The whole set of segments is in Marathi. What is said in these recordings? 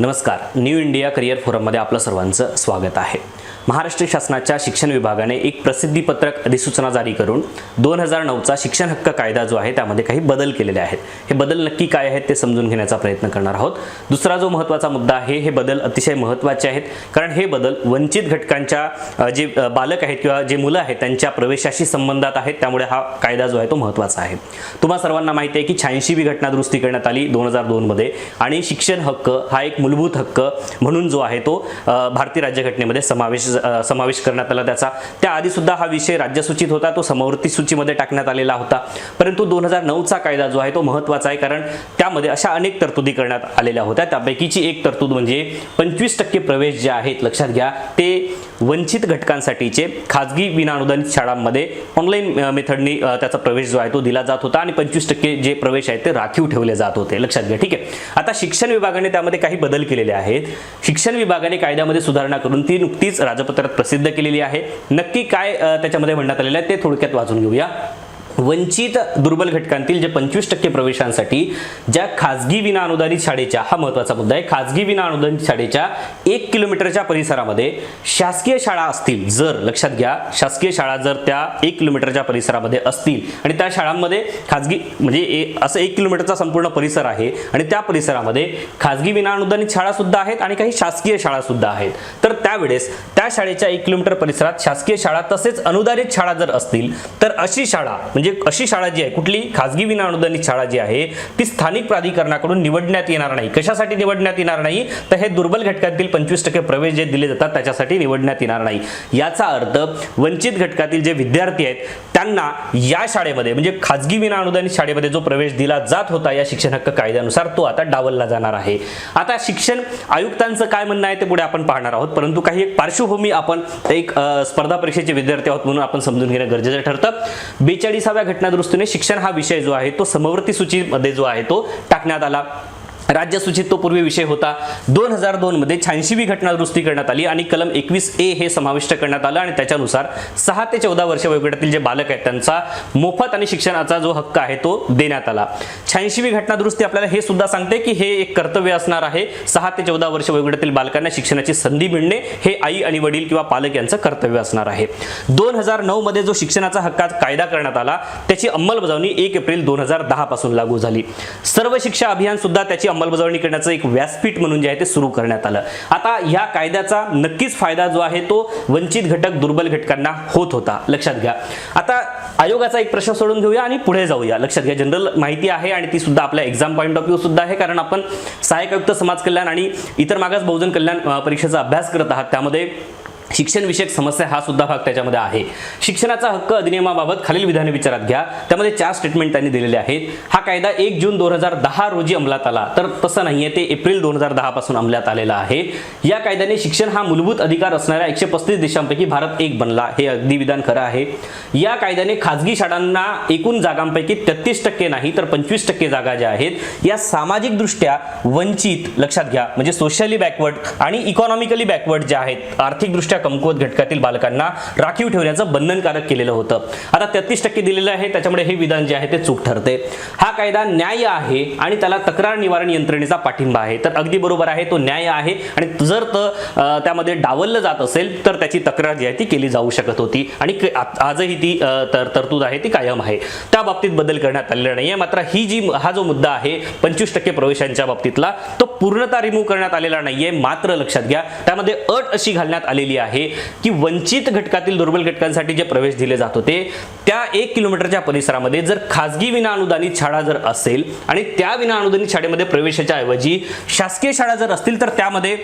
नमस्कार न्यू इंडिया करिअर फोरममध्ये आपलं सर्वांचं स्वागत आहे. महाराष्ट्र शासनाच्या शिक्षण विभागाने एक प्रसिद्धीपत्रक अधिसूचना जारी करून दोन हजार नऊचा शिक्षण हक्क कायदा जो आहे त्यामध्ये काही बदल केलेले आहेत. हे बदल नक्की काय आहेत ते समजून घेण्याचा प्रयत्न करणार आहोत. दुसरा जो महत्त्वाचा मुद्दा आहे हे बदल अतिशय महत्त्वाचे आहेत कारण हे बदल वंचित घटकांच्या जे बालक आहेत किंवा जे मुलं आहेत त्यांच्या प्रवेशाशी संबंधात आहेत त्यामुळे हा कायदा जो आहे तो महत्त्वाचा आहे. तुम्हा सर्वांना माहिती आहे की शहाऐंशीवी घटना दुरुस्ती करण्यात आली दोन हजार दोनमध्ये आणि शिक्षण हक्क हा एक मूलभूत हक्क म्हणून जो आहे तो भारतीय राज्यघटनेमध्ये समावेश समावेश करण्यात आला त्याचा. त्याआधी सुद्धा हा विषय राज्यसूचित होता तो समवर्ती सूचीमध्ये टाकण्यात आलेला होता. परंतु दोन हजार नऊचा कायदा जो आहे तो महत्त्वाचा आहे कारण त्यामध्ये अशा अनेक तरतुदी करण्यात आलेल्या होत्या. त्यापैकीची एक तरतूद म्हणजे पंचवीस टक्के प्रवेश जे आहेत लक्षात घ्या ते वंचित घटकांसाठीचे. खाजगी विनाअनुदानित शाळांमध्ये ऑनलाईन मेथडनी त्याचा प्रवेश जो आहे तो दिला जात होता आणि पंचवीस टक्के जे प्रवेश आहेत ते राखीव ठेवले जात होते. लक्षात घ्या ठीक आहे. आता शिक्षण विभागाने त्यामध्ये काही बदल केलेले आहेत. शिक्षण विभागाने कायद्यामध्ये सुधारणा करून ती नुकतीच राजपत्रात प्रसिद्ध केलेली आहे. नक्की काय त्याच्यामध्ये म्हणण्यात आलेलं आहे ते थोडक्यात वाचून घेऊया. वंचित दुर्बल घटकांतील जे पंचवीस टक्के प्रवेशांसाठी ज्या खाजगी विनाअनुदानित शाळेच्या हा महत्त्वाचा मुद्दा आहे खाजगी विनाअनुदानित शाळेच्या एक किलोमीटरच्या परिसरामध्ये शासकीय शाळा असतील जर लक्षात घ्या शासकीय शाळा जर त्या एक किलोमीटरच्या परिसरामध्ये असतील आणि त्या शाळांमध्ये खाजगी म्हणजे ए- असं एक किलोमीटरचा संपूर्ण परिसर आहे आणि त्या परिसरामध्ये खाजगी विनाअनुदानित शाळा सुद्धा आहेत आणि काही शासकीय शाळा सुद्धा आहेत तर त्यावेळेस त्या शाळेच्या एक किलोमीटर परिसरात शासकीय शाळा तसेच अनुदानित शाळा जर असतील तर अशी शाळा म्हणजे म्हणजे अशी शाळा जी आहे कुठली? खाजगी विनाअनुदानित शाळा जी आहे ती स्थानिक प्राधिकरणाकडून निवडण्यात येणार नाही. कशासाठी निवडण्यात येणार नाही? तर हे दुर्बल घटकातील पंचवीस टक्के प्रवेश जे दिले जातात त्याच्यासाठी निवडण्यात येणार नाही. याचा अर्थ वंचित घटकातील जे विद्यार्थी आहेत त्यांना या शाळेमध्ये म्हणजे खाजगी विनाअनुदानित शाळेमध्ये जो प्रवेश दिला जात होता या शिक्षण हक्क कायद्यानुसार तो आता डावलला जाणार आहे. आता शिक्षण आयुक्तांचं काय म्हणणं आहे ते पुढे आपण पाहणार आहोत. परंतु काही एक पार्श्वभूमी आपण एक स्पर्धा परीक्षेचे विद्यार्थी आहोत म्हणून आपण समजून घेणं गरजेचं ठरतं. बेचाळीसा घटनादुरुस्तीने शिक्षण हा विषय जो आहे तो समवर्ती सूचीमध्ये जो आहे तो टाकण्यात आला. राज्य सूचित तो पूर्वी विषय होता. दोन हजार दोन मध्ये शहाऐंशीवी घटना दुरुस्ती करण्यात आली आणि कलम एकवीस ए हे समाविष्ट करण्यात आलं आणि त्याच्यानुसार सहा ते चौदा वर्ष वयोगटातील जे बालक आहेत त्यांचा मोफत आणि शिक्षणाचा जो हक्क आहे तो देण्यात आला. शहाऐंशीवी घटना दुरुस्ती आपल्याला हे सुद्धा सांगते की हे एक कर्तव्य असणार आहे. सहा ते चौदा वर्ष वयोगटातील बालकांना शिक्षणाची संधी मिळणे हे आई आणि वडील किंवा पालक यांचं कर्तव्य असणार आहे. दोन हजार नऊ मध्ये जो शिक्षणाचा हक्काचा कायदा करण्यात आला त्याची अंमलबजावणी एक एप्रिल दोन हजार दहा पासून लागू झाली. सर्व शिक्षा अभियान सुद्धा त्याची अंमलबजावणी करण्याचं एक व्यासपीठ म्हणून जे आहे ते सुरू करण्यात आलं. आता या कायद्याचा नक्कीच फायदा जो आहे तो वंचित घटक दुर्बल घटकांना होत होता. लक्षात घ्या. आता आयोगाचा एक प्रश्न सोडून घेऊया आणि पुढे जाऊया. लक्षात घ्या जनरल माहिती आहे आणि ती सुद्धा आपल्या एक्झाम पॉईंट ऑफ व्ह्यू सुद्धा आहे कारण आपण सहाय्यक आयुक्त समाज कल्याण आणि इतर मागास बहुजन कल्याण परीक्षेचा अभ्यास करत आहात. त्यामध्ये शिक्षणविषयक समस्या हा सुद्धा भाग त्याच्यामध्ये आहे. शिक्षणाचा हक्क अधिनियमाबाबत खालील विधाने विचारात घ्या. त्यामध्ये चार स्टेटमेंट त्यांनी दिलेले आहेत. हा कायदा एक जून दोन हजार दहा रोजी अंमलात आला. तर तसं नाहीये ते एप्रिल दोन हजार दहा पासून अंमलात आलेला आहे. या कायद्याने शिक्षण हा मूलभूत अधिकार असणाऱ्या एकशे पस्तीस देशांपैकी भारत एक बनला. हे अगदी विधान खरं आहे. या कायद्याने खाजगी शाळांना एकूण जागांपैकी तेहतीस टक्के नाही तर पंचवीस टक्के जागा ज्या आहेत या सामाजिकदृष्ट्या वंचित लक्षात घ्या. म्हणजे सोशली बॅकवर्ड आणि इकॉनॉमिकली बॅकवर्ड ज्या आहेत आर्थिकदृष्ट्या कमकुवत घटकातील बालकांना राखीव ठेवण्याचं बंधनकारक केलेलं होतं. आता तेहतीस टक्के दिलेलं आहे त्याच्यामुळे हे विधान जे आहे ते चूक ठरते. हा कायदा न्याय आहे आणि त्याला तक्रार निवारण यंत्रणेचा पाठिंबा आहे. तर अगदी बरोबर आहे तो न्याय आहे आणि जर तर त्यामध्ये डावललं जात असेल तर त्याची तक्रार जी आहे ती केली जाऊ शकत होती आणि आजही ती तरतूद आहे ती कायम आहे. त्या बाबतीत बदल करण्यात आलेला नाहीये. मात्र ही जी हा जो मुद्दा आहे पंचवीस टक्के प्रवेशांच्या बाबतीतला तो पूर्णतः रिमूव्ह करण्यात आलेला नाहीये मात्र लक्षात घ्या. त्यामध्ये अट अशी घालण्यात आलेली आहे. आहे की वंचित घटकातील दुर्बल घटकांसाठी जे प्रवेश दिले जात होते त्या एक किलोमीटरच्या परिसरामध्ये जर खाजगी विनाअनुदानित शाळा जर असेल आणि त्या विनाअनुदानित शाळेमध्ये प्रवेशाच्या ऐवजी शासकीय शाळा जर असतील तर त्यामध्ये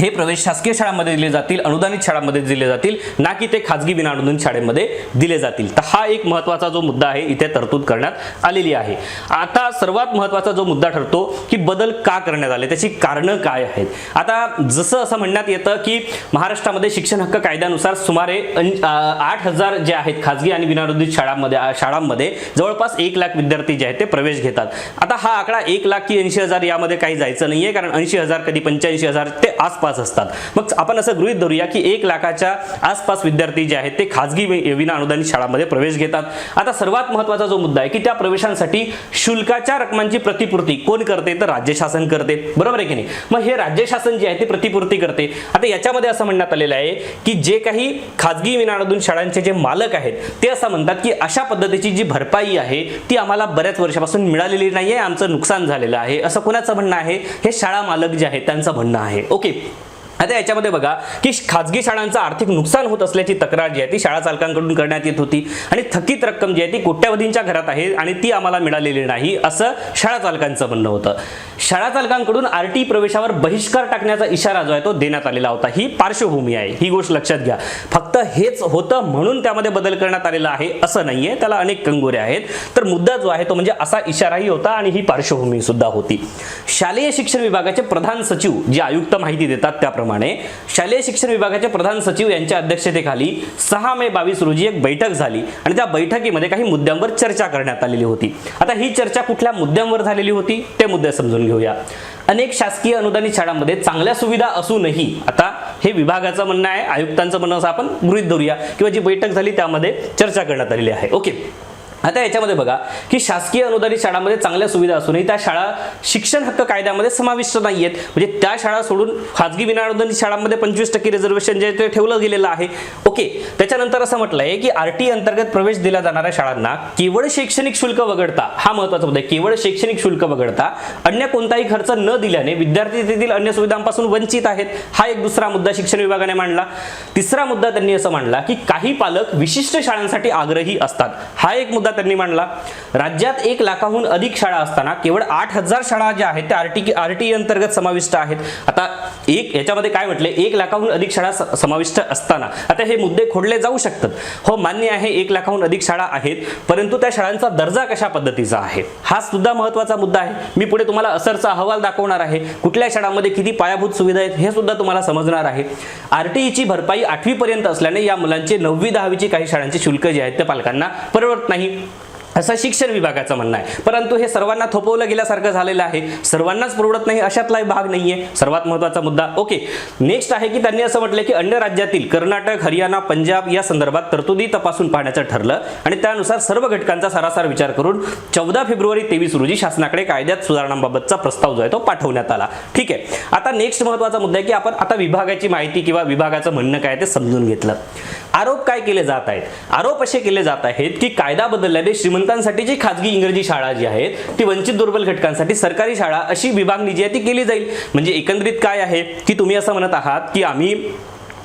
हे प्रवेश शासकीय शाळांमध्ये दिले जातील अनुदानित शाळांमध्ये दिले जातील ना की ते खाजगी विनाअनुदानित शाळेमध्ये दिले जातील. तर हा एक महत्त्वाचा जो मुद्दा आहे इथे तरतूद करण्यात आलेली आहे. आता सर्वात महत्त्वाचा जो मुद्दा ठरतो की बदल का करण्यात आले त्याची कारणं काय आहेत? आता जसं असं म्हणण्यात येतं की महाराष्ट्रामध्ये शिक्षण हक्क कायद्यानुसार सुमारे आठ हजार जे आहेत खाजगी आणि विनाअनुदानित शाळांमध्ये शाळांमध्ये जवळपास एक लाख विद्यार्थी जे आहेत ते प्रवेश घेतात. आता हा आकडा एक लाख की ऐंशी हजार यामध्ये काही जायचं नाहीये कारण ऐंशी हजार कधी पंच्याऐंशी हजार ते आसपास आसपास असतात. मग आपण असं गृहित धरूया की एक लाखाच्या आसपास विद्यार्थी जे आहेत ते खाजगी विना अनुदानित शाळांमध्ये प्रवेश घेतात. आता सर्वात महत्त्वाचा जो मुद्दा आहे की त्या प्रवेशांसाठी शुल्काच्या रकमांची प्रतिपूर्ती कोण करते? तर राज्य शासन करते. बरोबर आहे की नाही? मग हे राज्य शासन जे आहे ते प्रतिपूर्ती करते. आता याच्यामध्ये असं म्हणण्यात आलेलं आहे की जे काही खाजगी विनानुदान शाळांचे जे मालक आहेत ते असं म्हणतात की अशा पद्धतीची जी भरपाई आहे ती आम्हाला बऱ्याच वर्षापासून मिळालेली नाही आहे आमचं नुकसान झालेलं आहे. असं कोणाचं म्हणणं आहे? हे शाळा मालक जे आहेत त्यांचं म्हणणं आहे. ओके. आता याच्यामध्ये बघा की खाजगी शाळांचं आर्थिक नुकसान होत असल्याची तक्रार जी आहे ती शाळा चालकांकडून करण्यात येत होती. आणि थकीत रक्कम जी आहे ती कोट्यावधींच्या घरात आहे आणि ती आम्हाला मिळालेली नाही असं शाळा चालकांचं म्हणणं होतं. शाळा चालकांकडून आर टी प्रवेशावर बहिष्कार टाकण्याचा इशारा जो आहे तो देण्यात आलेला होता. ही पार्श्वभूमी आहे ही गोष्ट लक्षात घ्या. फक्त हेच होतं म्हणून त्यामध्ये बदल करण्यात आलेला आहे असं नाहीये. त्याला अनेक कंगोरे आहेत. तर मुद्दा जो आहे तो म्हणजे असा इशाराही होता आणि ही पार्श्वभूमी सुद्धा होती. शालेय शिक्षण विभागाचे प्रधान सचिव जे आयुक्त माहिती देतात त्याप्रमाणे. शालेय शिक्षण विभागाचे प्रधान सचिव यांच्या अध्यक्षतेखाली सहा मे बावीस रोजी एक बैठक झाली. आणि त्या बैठकीमध्ये काही मुद्द्यांवर चर्चा करण्यात आलेली होती. आता ही चर्चा कुठल्या मुद्द्यांवर झालेली होती ते मुद्दे समजून घेऊया. अनेक शासकीय अनुदानित शाळांमध्ये चांगल्या सुविधा असूनही आता हे विभागाचं म्हणणं आहे आयुक्तांचं म्हणणं असं आपण गृहीत धरूया. किंवा जी बैठक झाली त्यामध्ये चर्चा करण्यात आलेली आहे. ओके. आता याच्यामध्ये बघा की शासकीय अनुदानित शाळांमध्ये चांगल्या सुविधा असूनही त्या शाळा शिक्षण हक्क कायद्यामध्ये समाविष्ट नाही आहेत म्हणजे त्या शाळा सोडून खाजगी विनाअनुदानित शाळांमध्ये पंचवीस टक्के रिझर्वेशन जे ते ठेवलं गेलेलं आहे. ओके त्याच्यानंतर असं म्हटलं आहे की आर टी अंतर्गत प्रवेश दिला जाणाऱ्या शाळांना केवळ शैक्षणिक शुल्क वगळता हा महत्त्वाचा मुद्दा केवळ शैक्षणिक शुल्क वगळता अन्य कोणताही खर्च न दिल्याने विद्यार्थी तेथील अन्य सुविधांपासून वंचित आहेत. हा एक दुसरा मुद्दा शिक्षण विभागाने मांडला. तिसरा मुद्दा त्यांनी असं मांडला की काही पालक विशिष्ट शाळांसाठी आग्रही असतात. हा एक मुद्दा त्यांनी मांडला. राज्यात एक लाखाहून अधिक शाळा असताना केवळ आठ हजार शाळा ज्या आहेत त्या आरटी आरटी अंतर्गत समाविष्ट आहेत. आता एक याच्यामध्ये काय म्हटले? एक लाखाहून अधिक शाळा समाविष्ट असताना. आता हे मुद्दे खोडले जाऊ शकतात. हो मान्य आहे एक लाखाहून अधिक शाळा आहेत परंतु त्या शाळांचा दर्जा कशा पद्धतीचा आहे? हा सुद्धा महत्त्वाचा मुद्दा आहे. मी पुढे तुम्हाला असरचा अहवाल दाखवणार आहे. कुठल्या शाळांमध्ये किती पायाभूत सुविधा आहेत हे सुद्धा तुम्हाला समजणार आहे. आरटीईची भरपाई आठवी पर्यंत असल्याने या मुलांचे नववी दहावीची काही शाळांचे शुल्क जे आहेत ते पालकांना परवडत नाही. असं शिक्षण विभागाचं म्हणणं आहे. परंतु हे सर्वांना थोपवलं गेल्यासारखं झालेलं आहे. सर्वांनाच परवडत नाही अशातलाही भाग नाहीये. सर्वात महत्त्वाचा मुद्दा ओके. नेक्स्ट आहे की त्यांनी असं म्हटलं की अन्य राज्यातील कर्नाटक हरियाणा पंजाब या संदर्भात तरतुदी तपासून पाहण्याचं ठरलं आणि त्यानुसार सर्व घटकांचा सरासर विचार करून चौदा फेब्रुवारी तेवीस रोजी शासनाकडे कायद्यात सुधारणांबाबतचा प्रस्ताव जो आहे तो पाठवण्यात आला. ठीक आहे. आता नेक्स्ट महत्त्वाचा मुद्दा आहे की आपण आता विभागाची माहिती किंवा विभागाचं म्हणणं काय ते समजून घेतलं. आरोप काय केले जात आहेत? आरोप असे केले जात आहेत की कायदा बदलल्याने श्रीमंतांसाठी जी खाजगी इंग्रजी शाळा जी आहेत ती वंचित दुर्बल घटकांसाठी सरकारी शाळा अशी विभागणी जी आहे ती केली जाईल. म्हणजे एकंदरीत काय आहे की तुम्ही असं म्हणत आहात की आम्ही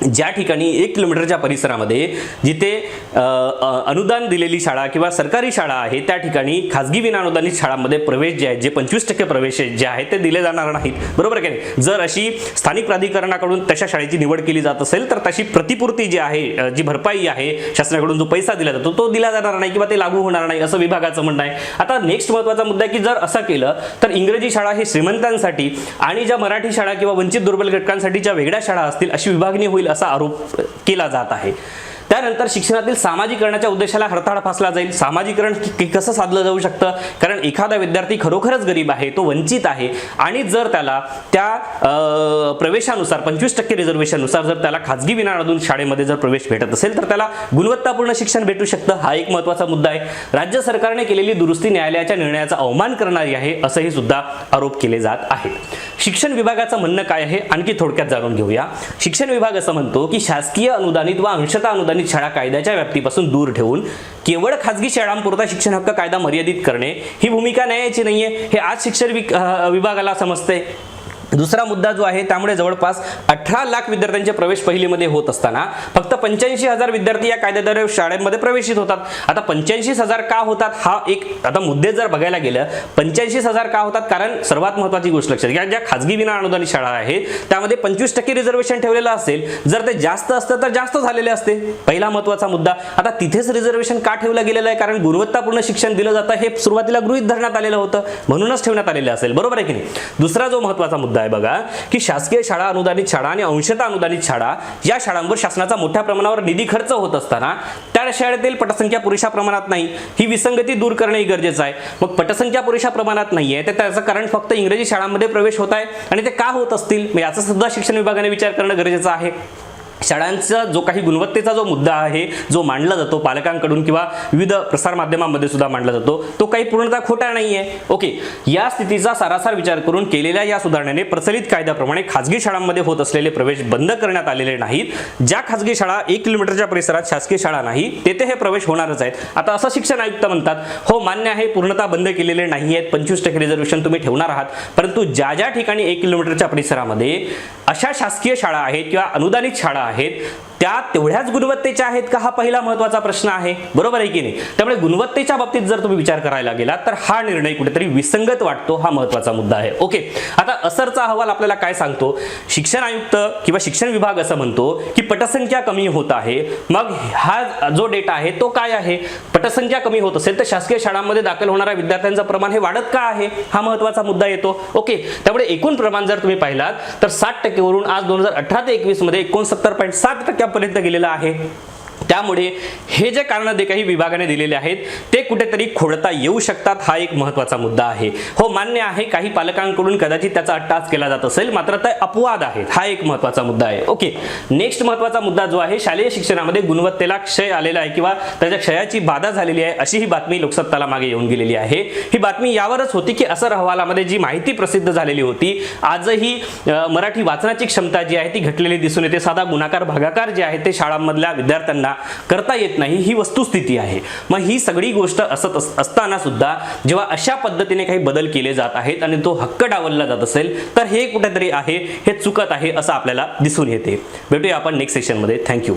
ज्या ठिकाणी एक किलोमीटरच्या परिसरामध्ये जिथे अनुदान दिलेली शाळा किंवा सरकारी शाळा आहे त्या ठिकाणी खाजगी विनाअनुदानित शाळांमध्ये प्रवेश जे आहेत जे पंचवीस टक्के प्रवेश जे आहेत ते दिले जाणार नाहीत. बरोबर की नाही? जर अशी स्थानिक प्राधिकरणाकडून तशा शाळेची निवड केली जात असेल तर तशी प्रतिपूर्ती जी आहे जी भरपाई आहे शासनाकडून जो पैसा दिला जातो तो दिला जाणार नाही किंवा ते लागू होणार नाही असं विभागाचं म्हणणं आहे. आता नेक्स्ट महत्त्वाचा मुद्दा की जर असं केलं तर इंग्रजी शाळा हे श्रीमंतांसाठी आणि ज्या मराठी शाळा किंवा वंचित दुर्बल घटकांसाठी ज्या वेगळ्या शाळा असतील अशी विभागणी होईल असा आरोप केला जात आहे. त्यानंतर शिक्षणातील सामाजिकरणाच्या उद्देशाला हरताळ फासला जाईल. सामाजिकरण कसं साधलं जाऊ शकतं? कारण एखादा विद्यार्थी खरोखरच गरीब आहे तो वंचित आहे आणि जर त्याला त्या प्रवेशानुसार पंचवीस टक्के रिझर्वेशननुसार जर त्याला खाजगी विनाअनुदानित शाळेमध्ये जर प्रवेश भेटत असेल तर त्याला गुणवत्तापूर्ण शिक्षण भेटू शकतं. हा एक महत्त्वाचा मुद्दा आहे. राज्य सरकारने केलेली दुरुस्ती न्यायालयाच्या निर्णयाचा अवमान करणारी आहे असंही सुद्धा आरोप केले जात आहेत. शिक्षण विभागाचं म्हणणं काय आहे आणखी थोडक्यात जाणून घेऊया. शिक्षण विभाग असं म्हणतो की शासकीय अनुदानित व अंशता अनुदानित शाळा कायद्याच्या व्याप्तीपासून दूर ठेवून केवळ खाजगी शाळांपुरता शिक्षण हक्क कायदा मर्यादित करणे ही भूमिका न्यायाची नाहीये. हे आज शिक्षण विक- विभागाला समजते दुसरा मुद्दा जो आहे त्यामुळे जवळपास अठरा लाख विद्यार्थ्यांचे प्रवेश पहिलीमध्ये होत असताना फक्त पंच्याऐंशी हजार विद्यार्थी या कायद्याद्वारे शाळेमध्ये प्रवेशित होतात. आता पंच्याऐंशी हजार का होतात हा एक आता मुद्दे जर बघायला गेलं पंच्याऐंशी हजार का होतात? कारण सर्वात महत्वाची गोष्ट लक्षात घ्या ज्या खाजगी विना अनुदानित शाळा आहेत त्यामध्ये पंचवीस टक्के रिझर्वेशन ठेवलेलं असेल जर ते जास्त असतं तर जास्त झालेले असते. पहिला महत्त्वाचा मुद्दा. आता तिथेच रिझर्वेशन का ठेवलं गेलेलं आहे? कारण गुणवत्तापूर्ण शिक्षण दिलं जातं हे सुरुवातीला गृहित धरण्यात आलेलं होतं. म्हणूनच ठेवण्यात आलेलं असेल. बरोबर आहे की नाही? दुसरा जो महत्त्वाचा मुद्दा आहे बघा की शासकीय शाळा अनुदानित शाळा आणि अंशतः अनुदानित शाळा या शाळांवर शासनाचा मोठ्या प्रमाणावर निधी खर्च होत असताना त्या शाळेतील पटसंख्या पुरेशा प्रमाणात नाही. ही विसंगती दूर करणे गरजेचं आहे. मग पटसंख्या पुरेशा प्रमाणात नाही आहे तर त्याचं कारण फक्त इंग्रजी शाळांमध्ये प्रवेश होत आहे आणि ते का होत असतील? याचा सुद्धा शिक्षण विभागाने विचार करणं गरजेचं आहे. शाळांचा जो काही गुणवत्तेचा जो मुद्दा आहे जो मांडला जातो पालकांकडून किंवा विविध प्रसारमाध्यमांमध्ये सुद्धा मांडला जातो तो काही पूर्णतः खोटा नाही आहे ओके या स्थितीचा सारासार विचार करून केलेल्या या सुधारणेने प्रचलित कायद्याप्रमाणे खाजगी शाळांमध्ये होत असलेले प्रवेश बंद करण्यात आलेले नाहीत. ज्या खाजगी शाळा एक किलोमीटरच्या परिसरात शासकीय शाळा नाही तेथे हे प्रवेश होणारच आहेत. आता असं शिक्षण आयुक्त म्हणतात हो मान्य आहे पूर्णतः बंद केलेले नाही आहेत पंचवीस टक्के रिझर्वेशन तुम्ही ठेवणार आहात. परंतु ज्या ज्या ठिकाणी एक किलोमीटरच्या परिसरामध्ये अशा शासकीय शाळा आहेत किंवा अनुदानित शाळा आहेत head त्या तेवढ्याच गुणवत्तेच्या आहेत का? हा पहिला महत्त्वाचा प्रश्न आहे. बरोबर आहे की नाही? त्यामुळे गुणवत्तेच्या बाबतीत जर तुम्ही विचार करायला गेला तर हा निर्णय कुठेतरी विसंगत वाटतो हा महत्त्वाचा मुद्दा आहे. ओके. आता असरचा अहवाल आपल्याला काय सांगतो? शिक्षण आयुक्त किंवा शिक्षण विभाग असं म्हणतो की पटसंख्या कमी होत आहे. मग हा जो डेटा आहे तो काय आहे? पटसंख्या कमी होत असेल तर शासकीय शाळांमध्ये दाखल होणाऱ्या विद्यार्थ्यांचं प्रमाण हे वाढत का आहे? हा महत्त्वाचा मुद्दा येतो. ओके. त्यामुळे एकूण प्रमाण जर तुम्ही पाहिलात तर साठ टक्केवरून आज दोन हजार अठरा ते एकवीसमध्ये एकोणसत्तर पॉईंट सात पर्यंत गेलेलं आहे. त्यामुळे हे जे कारणं जे काही विभागाने दिलेले आहेत ते कुठेतरी खोडता येऊ शकतात हा एक महत्त्वाचा मुद्दा आहे. हो मान्य आहे काही पालकांकडून कदाचित त्याचा अट्टास केला जात असेल मात्र ते अपवाद आहेत हा एक महत्त्वाचा मुद्दा आहे. ओके नेक्स्ट महत्त्वाचा मुद्दा जो आहे शालेय शिक्षणामध्ये गुणवत्तेला क्षय आलेला आहे किंवा त्याच्या क्षयाची बाधा झालेली आहे अशी ही बातमी लोकसत्ताला मागे येऊन गेलेली आहे. ही बातमी यावरच होती की असर अहवालामध्ये जी माहिती प्रसिद्ध झालेली होती आजही मराठी वाचनाची क्षमता जी आहे ती घटलेली दिसून येते. साधा गुणाकार भागाकार जे आहे ते शाळांमधल्या विद्यार्थ्यांना करता येत नाही ही वस्तुस्थिती आहे. मग ही सगळी गोष्ट असत असताना सुद्धा जेव्हा अशा पद्धतीने काही बदल केले जात आहेत आणि तो हक्क डावलला जात असेल तर हे कुठेतरी आहे हे चुकत आहे असं आपल्याला दिसून येते. भेटूया आपण नेक्स्ट सेशनमध्ये थँक्यू